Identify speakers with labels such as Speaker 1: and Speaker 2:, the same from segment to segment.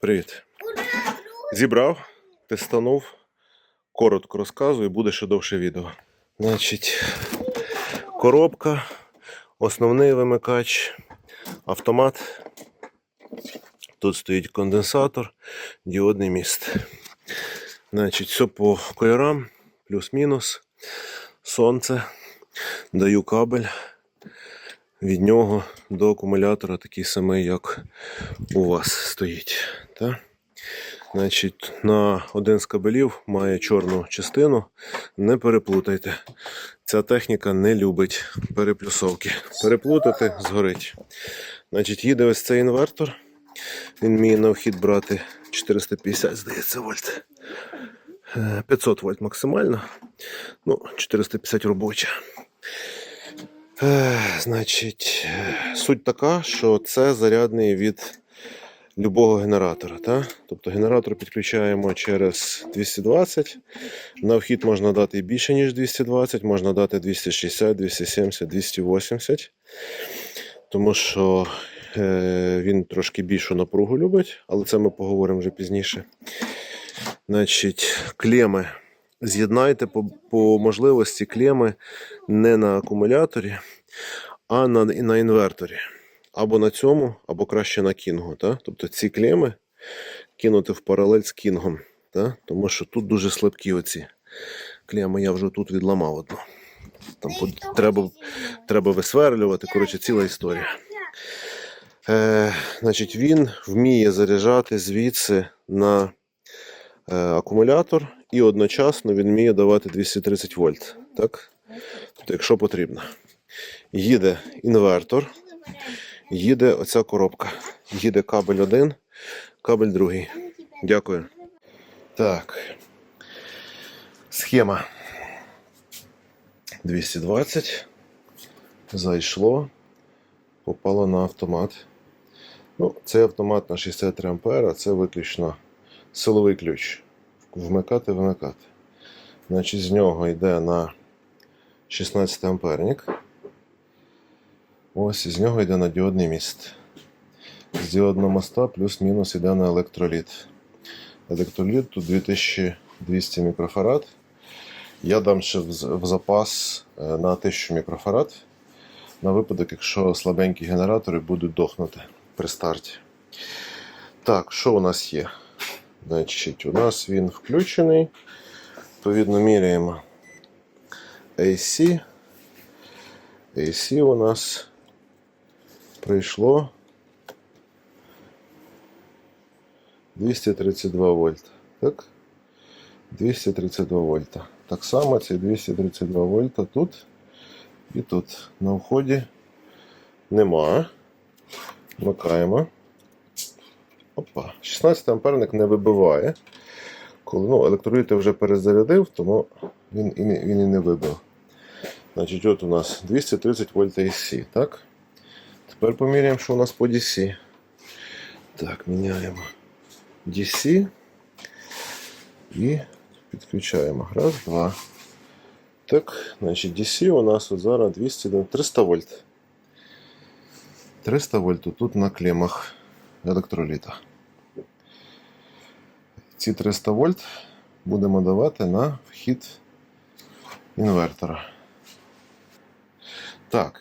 Speaker 1: Привіт. Зібрав, тестанув, коротко розказую, буде ще довше відео. Значить, коробка, основний вимикач, автомат. Тут стоїть конденсатор, діодний міст. Значить, все по кольорам, плюс-мінус, сонце. Даю кабель. Від нього до акумулятора такий самий, як у вас стоїть. Та? Значить, на один з кабелів має чорну частину. Не переплутайте. Ця техніка не любить переплюсовки. Переплутати згорить. Значить, їде ось цей інвертор. Він вміє на вхід брати 450, здається, вольт. Е, 500 вольт максимально. Ну, 450 робоча. Значить, суть така, що це зарядний від любого генератора. Та? Тобто генератор підключаємо через 220. На вхід можна дати більше, ніж 220, можна дати 260, 270, 280. Тому що е, він трошки більшу напругу любить, але це ми поговоримо вже пізніше. Значить, клеми. З'єднайте по, по можливості клеми не на акумуляторі, а на, на інверторі. Або на цьому, або краще на кінгу. Та? Тобто ці клеми кинути в паралель з кінгом. Та? Тому що тут дуже слабкі оці клеми. Я вже тут відламав одну. Там под- треба, треба висверлювати. Коротше, ціла історія. Е, значить, він вміє заряджати звідси на акумулятор і одночасно він вміє давати 230 вольт. Так? Тобто, якщо потрібно. Їде інвертор, їде оця коробка. Їде кабель один, кабель другий. Дякую. Так. Схема. 220. Зайшло. Попало на автомат. Ну, цей автомат на 63 ампера це виключно силовий ключ. Вмикати, вимикати. Значить, з нього йде на 16 амперник. Ось з нього йде на діодний міст. З діодного моста плюс-мінус йде на електроліт. Електроліт тут 2200 мікрофарад. Я дам ще в запас е, на 1000 мікрофарад на випадок, якщо слабенькі генератори будуть дохнути при старті. Так, що у нас є? Значить, у нас він включений. Відповідно, міряємо AC. AC у нас прийшло 232 вольта. Так? 232 вольта. Так само ці 232 вольта тут і тут. На вході нема. Вмикаємо. Опа. 16 амперник не вибиває. Коли ну, електроліт я вже перезарядив, тому він і не, він і не вибив. Значить, от у нас 230 вольт AC, так? Тепер поміряємо, що у нас по DC. Так, міняємо DC і підключаємо. Раз, два. Так, значить, DC у нас зараз 200, 300 вольт. 300 вольт тут на клемах електроліта. Ці 300 вольт будемо давати на вхід інвертора. Так,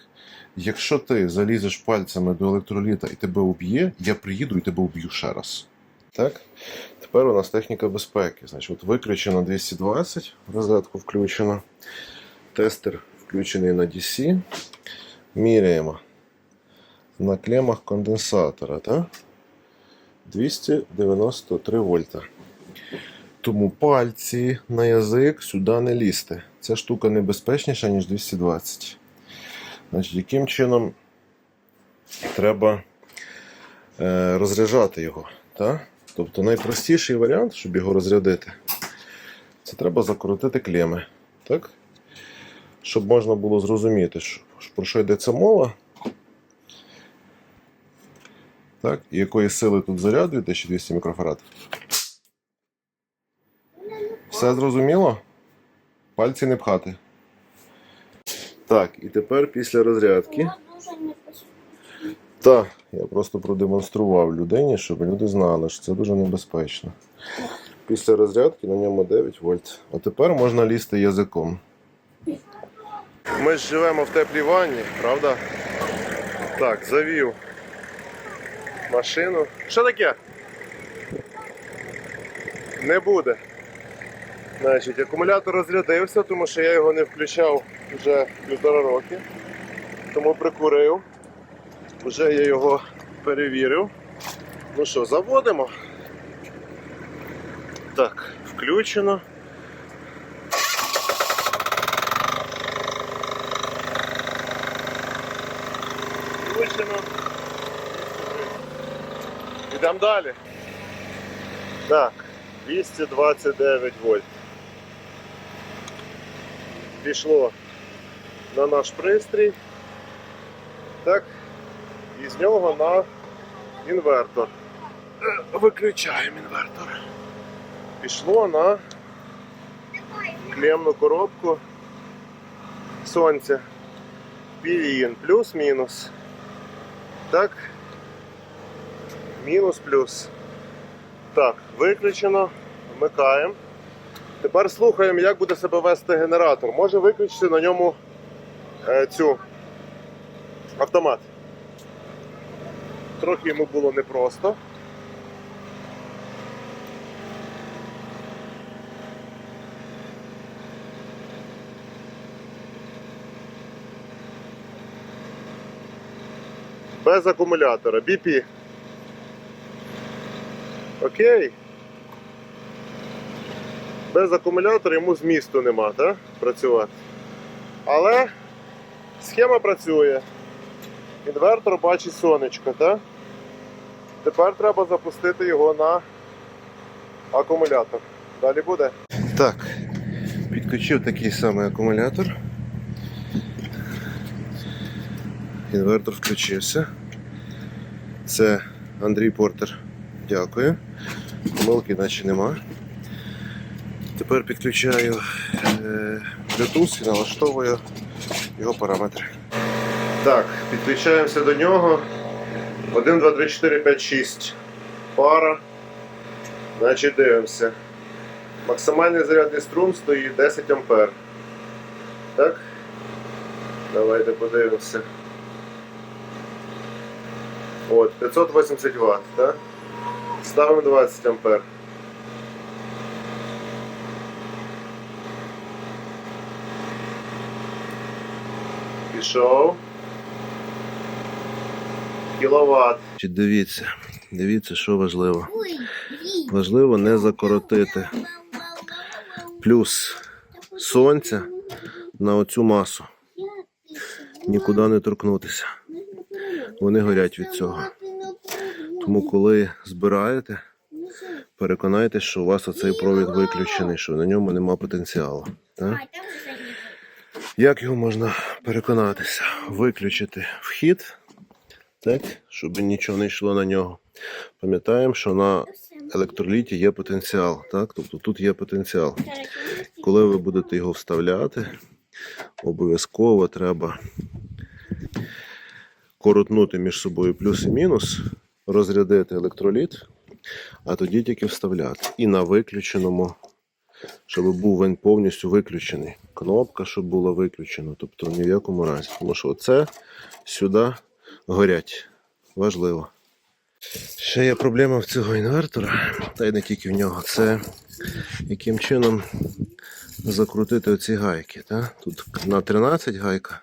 Speaker 1: якщо ти залізеш пальцями до електроліта і тебе уб'є, я приїду і тебе уб'ю ще раз. Так? Тепер у нас техніка безпеки. Значить, от виключено 220, розетку включено. Тестер включений на DC. Міряємо на клемах конденсатора. Так? 293 вольта. Тому пальці на язик сюди не лізти. Ця штука небезпечніша, ніж 220. Значить, яким чином треба е, розряджати його? Так? Тобто найпростіший варіант, щоб його розрядити, це треба закрутити клеми. Так? Щоб можна було зрозуміти, що, про що йдеться мова. Так, і якої сили тут заряд 2200 мікрофарад. Все зрозуміло? Пальці не пхати. Так, і тепер після розрядки Так, я просто продемонстрував людині, щоб люди знали, що це дуже небезпечно. Після розрядки на ньому 9 вольт. А тепер можна лізти язиком. Ми ж живемо в теплій ванні, правда? Так, завів машину. Що таке? Не буде. Значить, акумулятор розрядився, тому що я його не включав вже півтора роки. Тому прикурив. Вже я його перевірив. Ну що, заводимо. Так, включено. Включено. Йдемо далі. Так, 229 вольт. Пішло на наш пристрій. Так, і з нього на інвертор. Виключаємо інвертор. Пішло на клемну коробку сонця. Півін плюс-мінус. Так. Мінус-плюс. Так, виключено. Вмикаємо. Тепер слухаємо, як буде себе вести генератор. Може виключити на ньому е, цю автомат. Трохи йому було непросто. Без акумулятора. BP. Окей. Без акумулятора йому змісту нема, так? Працювати. Але схема працює. Інвертор бачить сонечко, так? Тепер треба запустити його на акумулятор. Далі буде. Так, підключив такий самий акумулятор. Інвертор включився. Це Андрій Портер. Дякую. Помилки наче нема. Тепер підключаю е, Bluetooth і налаштовую його параметри. Так, підключаємося до нього. 1, 2, 3, 4, 5, 6. Пара. Значить, дивимося. Максимальний зарядний струм стоїть 10 А. Так? Давайте подивимося. От, 580 Вт, так? Ставимо 20 А. Пішов. Кіловат. Дивіться, дивіться, що важливо. Важливо не закоротити плюс сонця на оцю масу. Нікуди не торкнутися. Вони горять від цього. Тому, коли збираєте, переконайтеся, що у вас оцей провід виключений, що на ньому нема потенціалу. Так? Як його можна переконатися? Виключити вхід, так, щоб нічого не йшло на нього. Пам'ятаємо, що на електроліті є потенціал. Так? Тобто тут є потенціал. Коли ви будете його вставляти, обов'язково треба коротнути між собою плюс і мінус, розрядити електроліт, а тоді тільки вставляти. І на виключеному, щоб був він повністю виключений. Кнопка, щоб була виключена. Тобто ні в якому разі. Тому що оце сюди горять. Важливо. Ще є проблема в цього інвертора, та й не тільки в нього. Це яким чином закрутити оці гайки. Та? Тут на 13 гайка.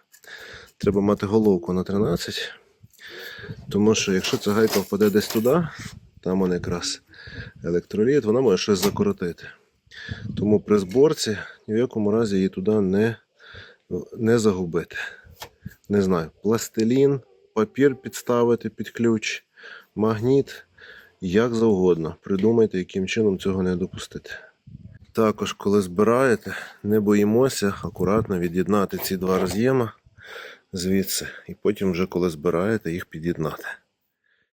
Speaker 1: Треба мати головку на 13. Тому що якщо ця гайка впаде десь туди, там вона якраз електроліт, вона може щось закоротити. Тому при зборці ні в якому разі її туди не, не загубити. Не знаю, пластилін, папір підставити під ключ, магніт, як завгодно. Придумайте, яким чином цього не допустити. Також, коли збираєте, не боїмося акуратно від'єднати ці два роз'єма звідси, і потім, вже коли збираєте, їх під'єднати.